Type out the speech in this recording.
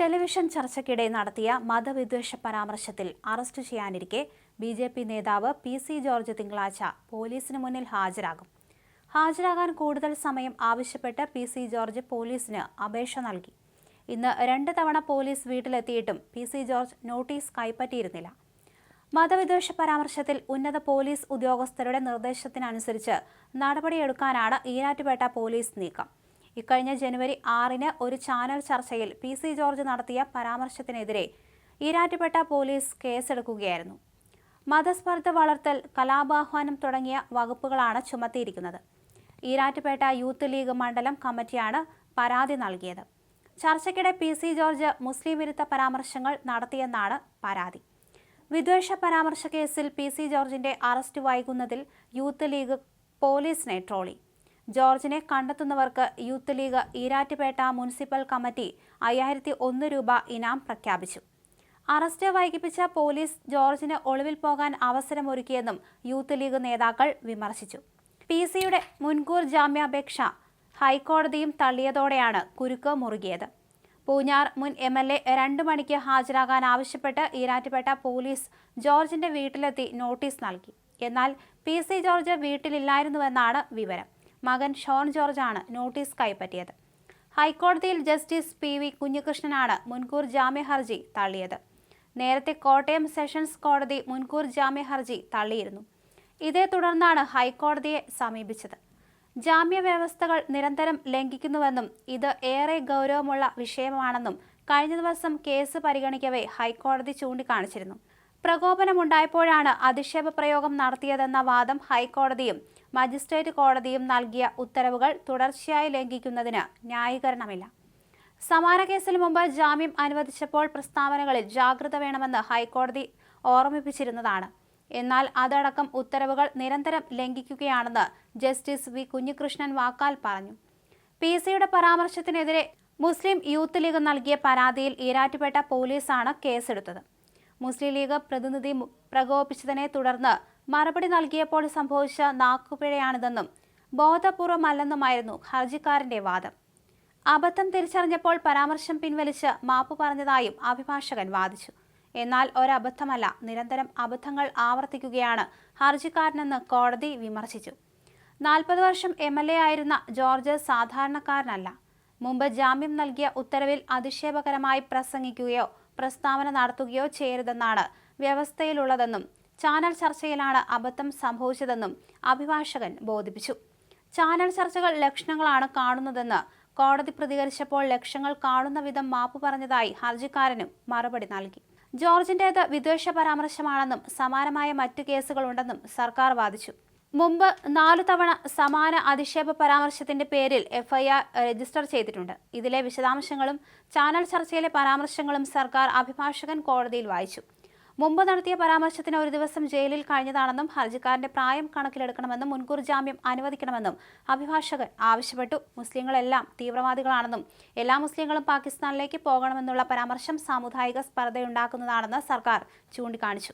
Television ചർച്ചയ്ക്കിടെ നടത്തിയ മതവിദ്വേഷ പരാമർശത്തിൽ അറസ്റ്റ് ചെയ്യാനിരിക്കെ ബി ജെ പി നേതാവ് പി സി ജോർജ് തിങ്കളാഴ്ച പോലീസിന് മുന്നിൽ ഹാജരാകും. ഹാജരാകാൻ കൂടുതൽ സമയം ആവശ്യപ്പെട്ട് പി സി ജോർജ് പോലീസിന് അപേക്ഷ നൽകി. ഇന്ന് രണ്ട് തവണ പോലീസ് വീട്ടിലെത്തിയിട്ടും പി സി ജോർജ് നോട്ടീസ് കൈപ്പറ്റിയിരുന്നില്ല. മതവിദ്വേഷ പരാമർശത്തിൽ ഉന്നത പോലീസ് ഉദ്യോഗസ്ഥരുടെ നിർദ്ദേശത്തിനനുസരിച്ച് നടപടിയെടുക്കാനാണ് ഈരാറ്റുപേട്ട പോലീസ് നീക്കം. ഇക്കഴിഞ്ഞ ജനുവരി ആറിന് ഒരു ചാനൽ ചർച്ചയിൽ പി സി ജോർജ് നടത്തിയ പരാമർശത്തിനെതിരെ ഈരാറ്റുപേട്ട പോലീസ് കേസെടുക്കുകയായിരുന്നു. മതസ്പർദ്ധ വളർത്തൽ കലാപാഹ്വാനം തുടങ്ങിയ വകുപ്പുകളാണ് ചുമത്തിയിരിക്കുന്നത്. ഈരാറ്റുപേട്ട യൂത്ത് ലീഗ് മണ്ഡലം കമ്മിറ്റിയാണ് പരാതി നൽകിയത്. ചർച്ചയ്ക്കിടെ പി സി ജോർജ് മുസ്ലിം വിരുദ്ധ പരാമർശങ്ങൾ നടത്തിയെന്നാണ് പരാതി. വിദ്വേഷ പരാമർശ കേസിൽ പി സി ജോർജിന്റെ അറസ്റ്റ് വൈകുന്നതിൽ യൂത്ത് ലീഗ് പോലീസിനെ ട്രോളി. ജോർജിനെ കണ്ടെത്തുന്നവർക്ക് youth league Erattupetta municipal committee അയ്യായിരത്തി ഒന്ന് രൂപ ഇനാം പ്രഖ്യാപിച്ചു. അറസ്റ്റ് വൈകിപ്പിച്ച പോലീസ് ജോർജിന് ഒളിവിൽ പോകാൻ അവസരമൊരുക്കിയെന്നും യൂത്ത് ലീഗ് നേതാക്കൾ വിമർശിച്ചു. പി സിയുടെ മുൻകൂർ ജാമ്യാപേക്ഷ ഹൈക്കോടതിയും തള്ളിയതോടെയാണ് കുരുക്ക് മുറുകിയത്. പൂഞ്ഞാർ മുൻ എം എൽ എ രണ്ടു മണിക്ക് ഹാജരാകാൻ ആവശ്യപ്പെട്ട് ഈരാറ്റുപേട്ട പോലീസ് ജോർജിന്റെ വീട്ടിലെത്തി നോട്ടീസ് നൽകി. എന്നാൽ പി സി ജോർജ് വീട്ടിലില്ലായിരുന്നുവെന്നാണ് വിവരം. മകൻ ഷോൺ ജോർജാണ് നോട്ടീസ് കൈപ്പറ്റിയത്. ഹൈക്കോടതിയിൽ ജസ്റ്റിസ് പി വി കുഞ്ഞികൃഷ്ണനാണ് മുൻകൂർ ജാമ്യ ഹർജി തള്ളിയത്. നേരത്തെ കോട്ടയം സെഷൻസ് കോടതി മുൻകൂർ ജാമ്യ ഹർജി തള്ളിയിരുന്നു. ഇതേ തുടർന്നാണ് ഹൈക്കോടതിയെ സമീപിച്ചത്. ജാമ്യ വ്യവസ്ഥകൾ നിരന്തരം ലംഘിക്കുന്നുവെന്നും ഇത് ഏറെ ഗൗരവമുള്ള വിഷയമാണെന്നും കഴിഞ്ഞ ദിവസം കേസ് പരിഗണിക്കവേ ഹൈക്കോടതി ചൂണ്ടിക്കാണിച്ചിരുന്നു. പ്രകോപനമുണ്ടായപ്പോഴാണ് അധിക്ഷേപ പ്രയോഗം നടത്തിയതെന്ന വാദം ഹൈക്കോടതിയും മജിസ്ട്രേറ്റ് കോടതിയും നൽകിയ ഉത്തരവുകൾ തുടർച്ചയായി ലംഘിക്കുന്നതിന് ന്യായീകരണമില്ല. സമാന കേസിന് മുമ്പ് ജാമ്യം അനുവദിച്ചപ്പോൾ പ്രസ്താവനകളിൽ ജാഗ്രത വേണമെന്ന് ഹൈക്കോടതി ഓർമ്മിപ്പിച്ചിരുന്നതാണ്. എന്നാൽ അതടക്കം ഉത്തരവുകൾ നിരന്തരം ലംഘിക്കുകയാണെന്ന് ജസ്റ്റിസ് വി കുഞ്ഞികൃഷ്ണൻ വാക്കാൽ പറഞ്ഞു. പി സിയുടെ പരാമർശത്തിനെതിരെ മുസ്ലിം യൂത്ത് ലീഗ് നൽകിയ പരാതിയിൽ ഈരാറ്റുപേട്ട പോലീസാണ് കേസെടുത്തത്. മുസ്ലിം ലീഗ് പ്രതിനിധി പ്രകോപിച്ചതിനെ തുടർന്ന് മറുപടി നൽകിയപ്പോൾ സംഭവിച്ച നാക്കുപിഴയാണിതെന്നും ബോധപൂർവമല്ലെന്നുമായിരുന്നു ഹർജിക്കാരന്റെ വാദം. അബദ്ധം തിരിച്ചറിഞ്ഞപ്പോൾ പരാമർശം പിൻവലിച്ച് മാപ്പ് പറഞ്ഞതായും അഭിഭാഷകൻ വാദിച്ചു. എന്നാൽ ഒരബദ്ധമല്ല നിരന്തരം അബദ്ധങ്ങൾ ആവർത്തിക്കുകയാണ് ഹർജിക്കാരനെന്ന് കോടതി വിമർശിച്ചു. നാൽപ്പത് വർഷം എം എൽ എ ആയിരുന്ന ജോർജ് സാധാരണക്കാരനല്ല. മുമ്പ് ജാമ്യം നൽകിയ ഉത്തരവിൽ അധിക്ഷേപകരമായി പ്രസംഗിക്കുകയോ പ്രസ്താവന നടത്തുകയോ ചെയ്യരുതെന്നാണ് വ്യവസ്ഥയിലുള്ളതെന്നും ചാനൽ ചർച്ചയിലാണ് അബദ്ധം സംഭവിച്ചതെന്നും അഭിഭാഷകൻ ബോധിപ്പിച്ചു. ചാനൽ ചർച്ചകൾ ലക്ഷണങ്ങളാണ് കാണുന്നതെന്ന് കോടതി പ്രതികരിച്ചപ്പോൾ ലക്ഷ്യങ്ങൾ കാണുന്ന വിധം മാപ്പ് പറഞ്ഞതായി ഹർജിക്കാരനും മറുപടി നൽകി. ജോർജിന്റേത് വിദ്വേഷ പരാമർശമാണെന്നും സമാനമായ മറ്റു കേസുകളുണ്ടെന്നും സർക്കാർ വാദിച്ചു. മുമ്പ് നാലു തവണ സമാന അധിക്ഷേപ പരാമർശത്തിന്റെ പേരിൽ എഫ്ഐആർ രജിസ്റ്റർ ചെയ്തിട്ടുണ്ട്. ഇതിലെ വിശദാംശങ്ങളും ചാനൽ ചർച്ചയിലെ പരാമർശങ്ങളും സർക്കാർ അഭിഭാഷകൻ കോടതിയിൽ വായിച്ചു. മുമ്പ് നടത്തിയ പരാമർശത്തിന് ഒരു ദിവസം ജയിലിൽ കഴിഞ്ഞതാണെന്നും ഹർജിക്കാരന്റെ പ്രായം കണക്കിലെടുക്കണമെന്നും മുൻകൂർ ജാമ്യം അനുവദിക്കണമെന്നും അഭിഭാഷകൻ ആവശ്യപ്പെട്ടു. മുസ്ലിങ്ങളെല്ലാം തീവ്രവാദികളാണെന്നും എല്ലാ മുസ്ലിങ്ങളും പാകിസ്ഥാനിലേക്ക് പോകണമെന്നുള്ള പരാമർശം സാമുദായിക സ്പർദ്ധയുണ്ടാക്കുന്നതാണെന്ന് സർക്കാർ ചൂണ്ടിക്കാണിച്ചു.